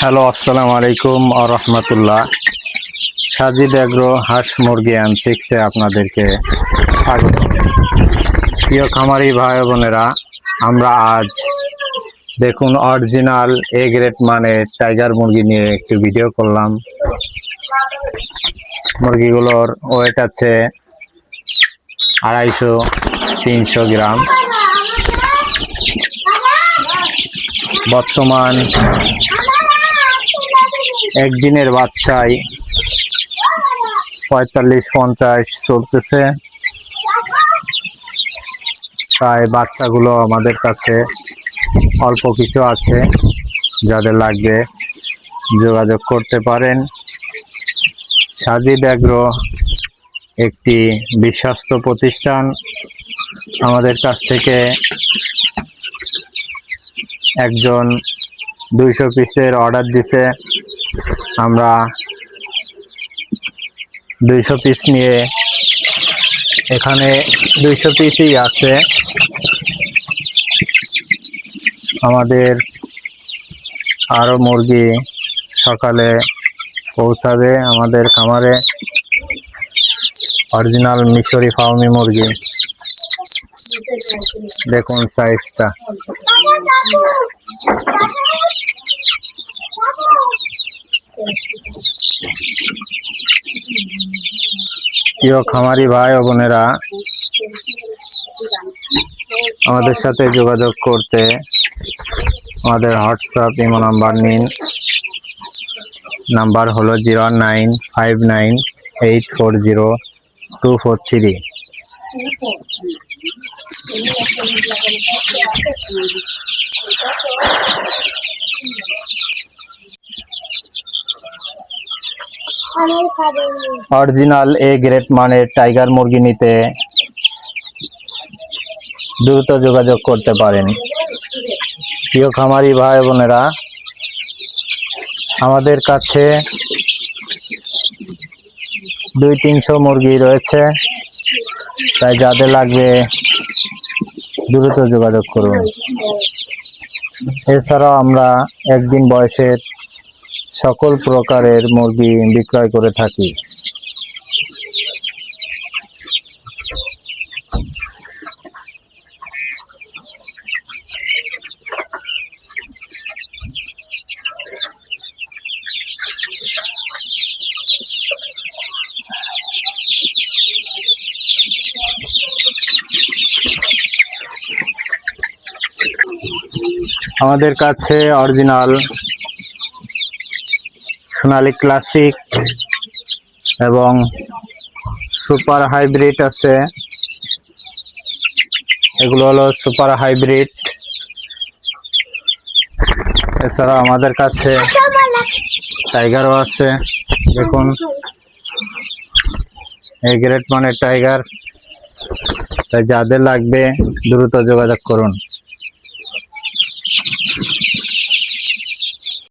Hello, আসসালামু আলাইকুম রহমতুল্লাহ। Sajid agro হাঁস মুরগি অ্যান্ড সিক্সে আপনাদেরকে স্বাগত। প্রিয় খামারি ভাই বোনেরা, আমরা আজ দেখুন অরিজিনাল এ গ্রেড মানে টাইগার মুরগি নিয়ে একটু ভিডিও করলাম। মুরগিগুলোর ওয়েট আছে আড়াইশো তিনশো গ্রাম। বর্তমান একদিনের বাচ্চায় পঁয়তাল্লিশ, পঞ্চাশ চলতেছে। তাই বাচ্চাগুলো আমাদের কাছে অল্প কিছু আছে, যাদের লাগবে যোগাযোগ করতে পারেন। সাজিদ অ্যাগ্রো একটি বিশ্বস্ত প্রতিষ্ঠান আমাদের কাছ থেকে একজন দুইশো পিসের অর্ডার দিছে। আমরা দুইশো পিস নিয়ে এখানে দুইশো পিসই আছে। আমাদের আরও মুরগি সকালে পৌঁছাবে আমাদের খামারে। অরিজিনাল মিশরি ফাউমি মুরগি। দেখুন সাইজটা প্রিয় খামারি ভাই ও বোনেরা, আমাদের সাথে যোগাযোগ করতে আমাদের হোয়াটসঅ্যাপ, ইমো নাম্বার নিন। নাম্বার হলো zero nine five nine eight four zero two four three. Original A grade মানের টাইগার মুরগি নিতে দ্রুত যোগাযোগ করতে পারেন। প্রিয় খামারি ভাই বোনেরা, আমাদের কাছে দুই তিনশো মুরগি রয়েছে। তাই যাদের লাগবে দ্রুত যোগাযোগ করুন। এছাড়াও আমরা একদিন বয়সের সকল প্রকারের মুরগি বিক্রয় করে থাকি। আমাদের কাছে অরিজিনাল সোনালি ক্লাসিক এবং সুপার হাইব্রিড আছে। এগুলো হলো সুপার হাইব্রিড এছাড়া আমাদের কাছে টাইগারও আছে। দেখুন। এই গ্রেট মানের টাইগার তাই যাদের লাগবে দ্রুত যোগাযোগ করুন।